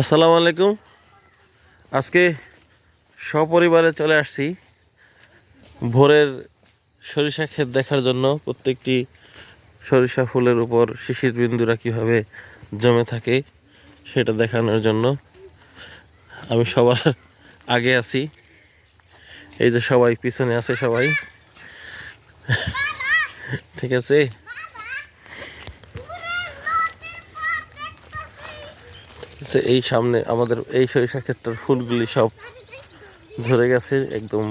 আসসালামু আলাইকুম। আজকে সপরিবারে চলে আসছি ভোরের সরিষা ক্ষেত দেখার জন্য। প্রত্যেকটি সরিষা ফুলের উপর শিশির বিন্দুরা কীভাবে জমে থাকে সেটা দেখানোর জন্য আমি সবার আগে আছি। এই যে সবাই পিছনে আছে সবাই। ঠিক আছে? আছে এই সামনে আমাদের এই সরিষা ক্ষেত্রের ফুলগুলি সব ধরে গেছে, একদম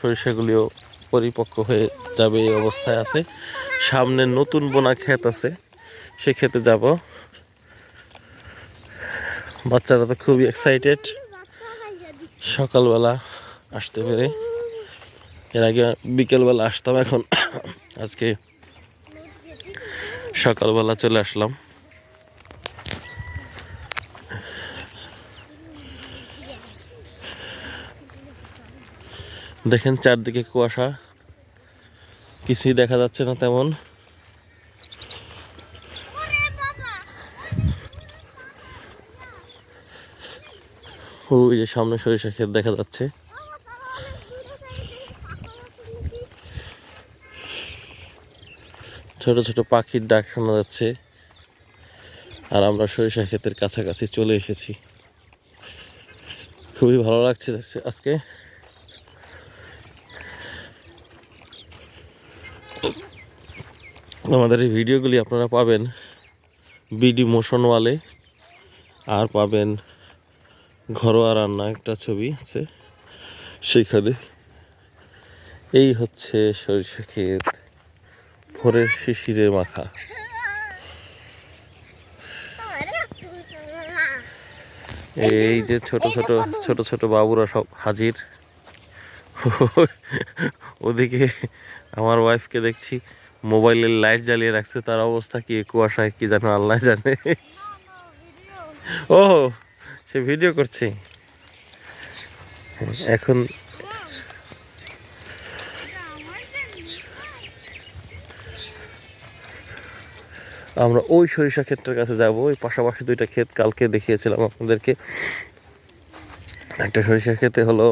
সরিষাগুলিও পরিপক্ক হয়ে যাবে এই অবস্থায় আছে। সামনে নতুন বোনা ক্ষেত আছে, সে ক্ষেতে যাব। বাচ্চারা তো খুবই এক্সাইটেড সকালবেলা আসতে পেরে। এর আগে বিকেলবেলা আসতাম, এখন আজকে সকালবেলা চলে আসলাম। দেখেন চারদিকে কুয়াশা। কিছুই দেখা যাচ্ছে না তেমন। ওই যে সামনে সরিষা ক্ষেত দেখা যাচ্ছে। ছোট ছোট পাখির ডাক শোনা যাচ্ছে। আর আমরা সরিষা ক্ষেতের কাছাকাছি চলে এসেছি। খুবই ভালো লাগছে আজকে। আমাদের এই ভিডিওগুলি আপনারা পাবেন বিডি মোশন ওয়ালে আর পাবেন ঘরোয়া রান্না একটা ছবি আছে সেখানে এই হচ্ছে সরিষা ক্ষেত, ভোরের শিশিরে মাখা এই যে ছোট ছোট ছোট ছোট বাবুরা সব হাজির। ওদিকে আমার ওয়াইফকে দেখছি। মোবাইলের লাইট জ্বালিয়ে রাখছে, তার অবস্থা কি, কুয়াশায় কি জানো আল্লাহ জানে। ও, সে ভিডিও করছে। এখন আমরা ওই সরিষা ক্ষেত্রের কাছে যাব, ওই পাশাপাশি দুইটা ক্ষেত কালকে দেখিয়েছিলাম আপনাদেরকে। একটা সরিষা ক্ষেতে হলো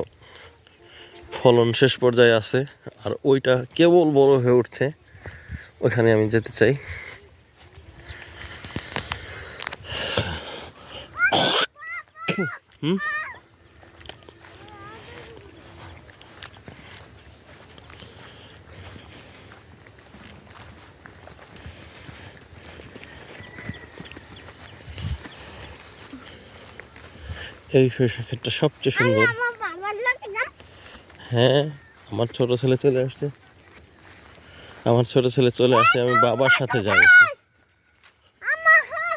ফলন শেষ পর্যায়ে আছে, আর ওইটা কেবল বড় হয়ে উঠছে। ওইখানে আমি যেতে চাই। হুম? এই সরিষা ক্ষেতটা সবচেয়ে সুন্দর। হ্যাঁ আমার ছোট ছেলে চলে আসছে। আমার ছোট ছেলে চলে আসে আমি বাবার সাথে যাব। হ্যাঁ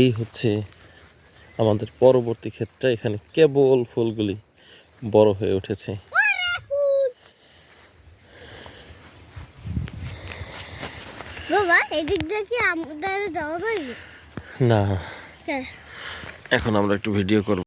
এই হচ্ছে আমাদের পরবর্তী ক্ষেত্রে এখানে কেবল ফুলগুলি বড় হয়ে উঠেছে। বাবা এদিক দিয়ে কি আমাদের যাওয়া যাবে না। কে এখন আমরা একটু ভিডিও করব।